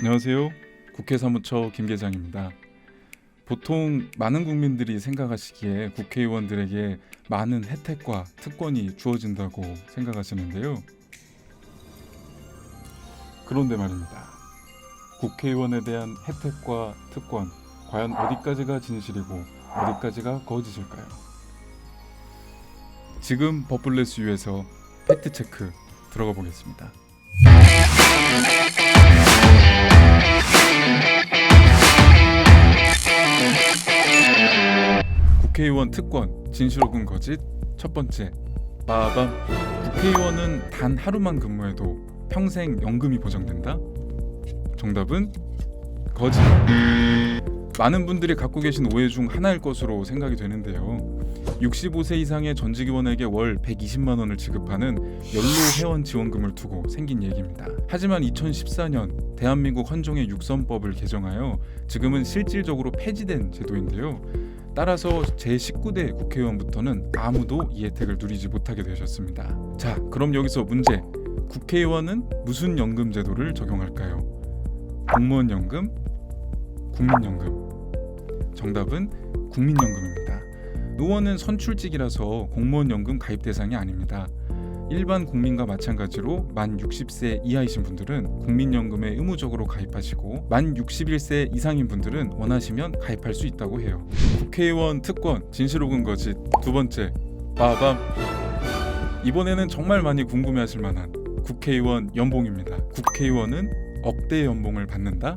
안녕하세요. 국회 사무처 김계장입니다. 보통 많은 국민들이 생각하시기에 국회의원들에게 많은 혜택과 특권이 주어진다고 생각하시는데요. 그런데 말입니다. 국회의원에 대한 혜택과 특권, 과연 어디까지가 진실이고 어디까지가 거짓일까요? 지금 버블레스 유에서 팩트 체크 들어가 보겠습니다. 국회의원 특권 진실 혹은 거짓 첫 번째 빠밤. 국회의원은 단 하루만 근무해도 평생 연금이 보장된다? 정답은 거짓. 많은 분들이 갖고 계신 오해 중 하나일 것으로 생각이 되는데요 65세 이상의 전직 의원에게 월 120만 원을 지급하는 연로 회원 지원금을 두고 생긴 얘기입니다. 하지만 2014년 대한민국 헌정의 육선법을 개정하여 지금은 실질적으로 폐지된 제도인데요. 따라서 제19대 국회의원부터는 아무도 이 혜택을 누리지 못하게 되셨습니다. 자, 그럼 여기서 문제. 국회의원은 무슨 연금 제도를 적용할까요? 공무원 연금, 국민연금. 정답은 국민연금입니다. 의원은 선출직이라서 공무원 연금 가입 대상이 아닙니다. 일반 국민과 마찬가지로 만 60세 이하이신 분들은 국민연금에 의무적으로 가입하시고 만 61세 이상인 분들은 원하시면 가입할 수 있다고 해요. 국회의원 특권 진실 혹은 거짓 두 번째 빠밤 이번에는 정말 많이 궁금해하실 만한 국회의원 연봉입니다. 국회의원은 억대 연봉을 받는다?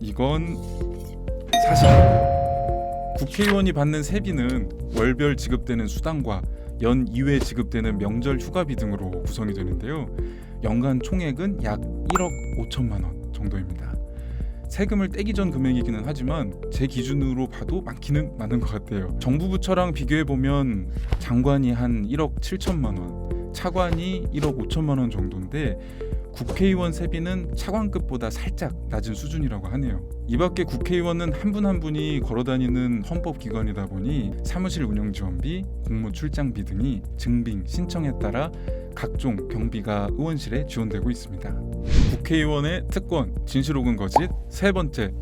이건 사실입니다. 국회의원이 받는 세비는 월별 지급되는 수당과 연 이외 지급되는 명절 휴가비 등으로 구성이 되는데요. 연간 총액은 약 1억 5천만 원 정도입니다. 세금을 떼기 전 금액이기는 하지만 제 기준으로 봐도 많기는 많은 것 같아요. 정부 부처랑 비교해 보면 장관이 한 1억 7천만 원, 차관이 1억 5천만 원 정도인데 국회의원 세비는 차관급보다 살짝 낮은 수준이라고 하네요. 이 밖에 국회의원은 한 분 한 분이 걸어다니는 헌법기관이다 보니 사무실 운영 지원비, 공무 출장비 등이 증빙 신청에 따라 각종 경비가 의원실에 지원되고 있습니다. 국회의원의 특권 진실 혹은 거짓 세 번째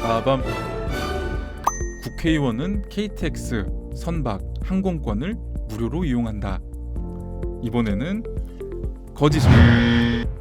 빠밤 국회의원은 KTX, 선박, 항공권을 무료로 이용한다. 이번에는 거짓입니다.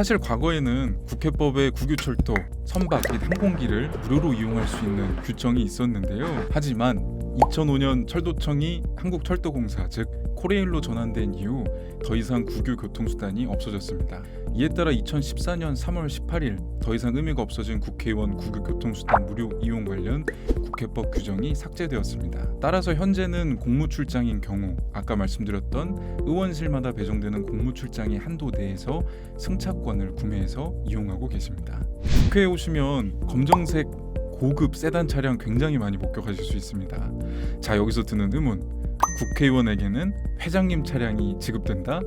사실 과거에는 국회법에 국유철도, 선박 및 항공기를 무료로 이용할 수 있는 규정이 있었는데요. 하지만 2005년 철도청이 한국철도공사 즉 코레일로 전환된 이후 더 이상 국유 교통수단이 없어졌습니다. 이에 따라 2014년 3월 18일 더 이상 의미가 없어진 국회의원 국유 교통수단 무료 이용 관련 국회법 규정이 삭제되었습니다. 따라서 현재는 공무출장인 경우 아까 말씀드렸던 의원실마다 배정되는 공무출장의 한도 내에서 승차권을 구매해서 이용하고 계십니다. 국회에 오시면 검정색 고급 세단 차량 굉장히 많이 목격하실 수 있습니다. 자 여기서 드는 의문 국회의원에게는 회장님 차량이 지급된다?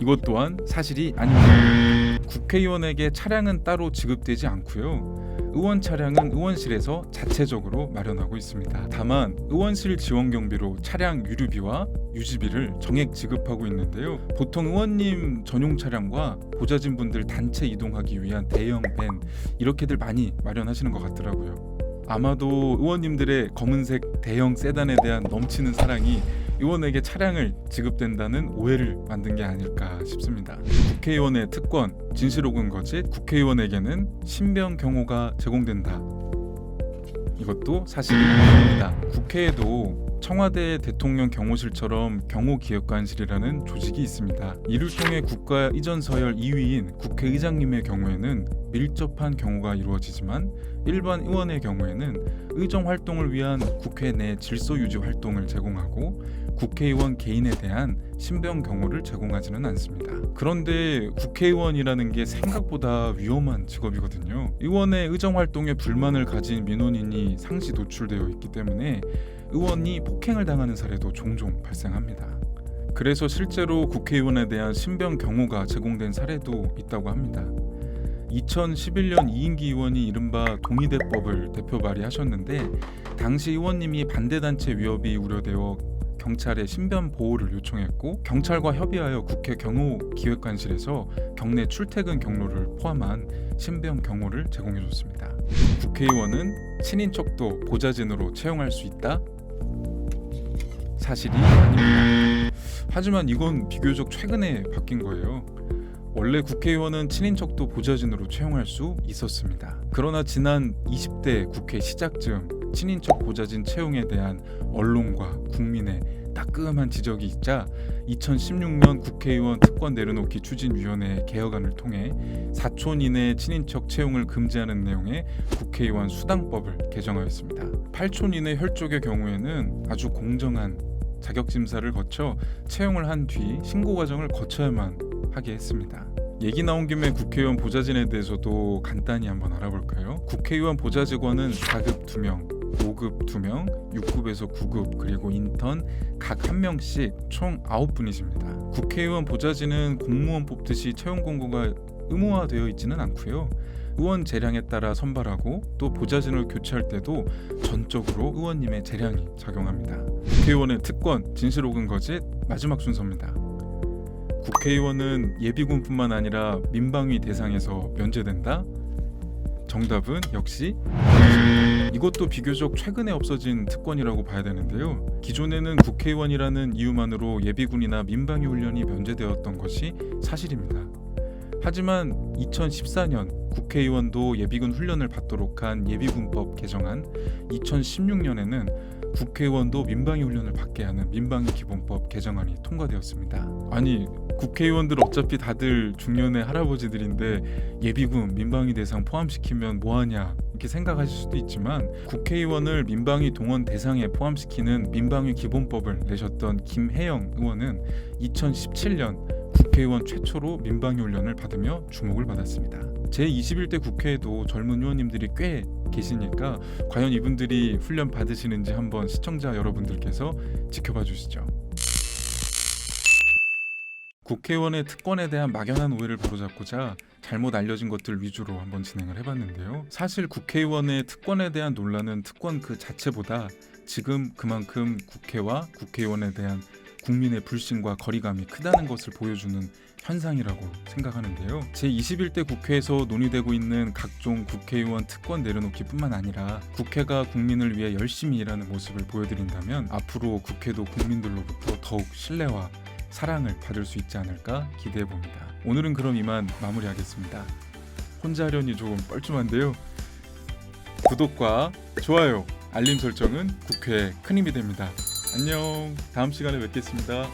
이것 또한 사실이 아닙니다. 국회의원에게 차량은 따로 지급되지 않고요. 의원 차량은 의원실에서 자체적으로 마련하고 있습니다. 다만 의원실 지원 경비로 차량 유류비와 유지비를 정액 지급하고 있는데요. 보통 의원님 전용 차량과 보좌진 분들 단체 이동하기 위한 대형 밴 이렇게들 많이 마련하시는 것 같더라고요. 아마도 의원님들의 검은색 대형 세단에 대한 넘치는 사랑이 의원에게 차량을 지급된다는 오해를 만든 게 아닐까 싶습니다. 국회의원의 특권, 진실 혹은 거짓, 국회의원에게는 신병 경호가 제공된다. 이것도 사실입니다. 국회에도 청와대 대통령 경호실처럼 경호기획관실이라는 조직이 있습니다. 이를 통해 국가 이전 서열 2위인 국회의장님의 경우에는 밀접한 경호가 이루어지지만 일반 의원의 경우에는 의정 활동을 위한 국회 내 질서 유지 활동을 제공하고 국회의원 개인에 대한 신병 경호를 제공하지는 않습니다. 그런데 국회의원이라는 게 생각보다 위험한 직업이거든요. 의원의 의정 활동에 불만을 가진 민원인이 상시 노출되어 있기 때문에 의원이 폭행을 당하는 사례도 종종 발생합니다. 그래서 실제로 국회의원에 대한 신병 경호가 제공된 사례도 있다고 합니다. 2011년 이인기 의원이 이른바 동의대법을 대표 발의하셨는데 당시 의원님이 반대단체 위협이 우려되어 경찰에 신변 보호를 요청했고 경찰과 협의하여 국회 경호 기획관실에서 경내 출퇴근 경로를 포함한 신변 경호를 제공해줬습니다. 국회의원은 친인척도 보좌진으로 채용할 수 있다? 사실이 아닙니다. 하지만 이건 비교적 최근에 바뀐 거예요. 원래 국회의원은 친인척도 보좌진으로 채용할 수 있었습니다. 그러나 지난 20대 국회 시작쯤 친인척 보좌진 채용에 대한 언론과 국민의 따끔한 지적이 있자 2016년 국회의원 특권 내려놓기 추진위원회 개혁안을 통해 사촌 이내 친인척 채용을 금지하는 내용의 국회의원 수당법을 개정하였습니다. 8촌 이내 혈족의 경우에는 아주 공정한 자격 심사를 거쳐 채용을 한 뒤 신고 과정을 거쳐야만 하게 했습니다. 얘기 나온 김에 국회의원 보좌진에 대해서도 간단히 한번 알아볼까요? 국회의원 보좌직원은 4급 2명, 5급 2명, 6급에서 9급 그리고 인턴 각한 명씩 총 9분이십니다. 국회의원 보좌진은 공무원 뽑듯이 채용 공고가 의무화되어 있지는 않고요. 의원 재량에 따라 선발하고 또 보좌진을 교체할 때도 전적으로 의원님의 재량이 작용합니다. 국회의원의 특권, 진실 혹은 거짓 마지막 순서입니다. 국회의원은 예비군뿐만 아니라 민방위 대상에서 면제된다? 정답은 역시 이것도 비교적 최근에 없어진 특권이라고 봐야 되는데요. 기존에는 국회의원이라는 이유만으로 예비군이나 민방위 훈련이 면제되었던 것이 사실입니다. 하지만 2014년 국회의원도 예비군 훈련을 받도록 한 예비군법 개정안 2016년에는 국회의원도 민방위 훈련을 받게 하는 민방위 기본법 개정안이 통과되었습니다. 아니 국회의원들 어차피 다들 중년의 할아버지들인데 예비군 민방위 대상 포함시키면 뭐하냐 이렇게 생각하실 수도 있지만 국회의원을 민방위 동원 대상에 포함시키는 민방위 기본법을 내셨던 김혜영 의원은 2017년 국회의원 최초로 민방위 훈련을 받으며 주목을 받았습니다. 제 21대 국회에도 젊은 의원님들이 꽤 계시니까 과연 이분들이 훈련 받으시는지 한번 시청자 여러분들께서 지켜봐 주시죠. 국회의원의 특권에 대한 막연한 오해를 바로잡고자 잘못 알려진 것들 위주로 한번 진행을 해봤는데요. 사실 국회의원의 특권에 대한 논란은 특권 그 자체보다 지금 그만큼 국회와 국회의원에 대한 국민의 불신과 거리감이 크다는 것을 보여주는 현상이라고 생각하는데요. 제 21대 국회에서 논의되고 있는 각종 국회의원 특권 내려놓기뿐만 아니라 국회가 국민을 위해 열심히 일하는 모습을 보여드린다면 앞으로 국회도 국민들로부터 더욱 신뢰와 사랑을 받을 수 있지 않을까 기대해 봅니다. 오늘은 그럼 이만 마무리하겠습니다. 혼자 하려니 조금 뻘쭘한데요. 구독과 좋아요, 알림 설정은 국회에 큰 힘이 됩니다. 안녕. 다음 시간에 뵙겠습니다.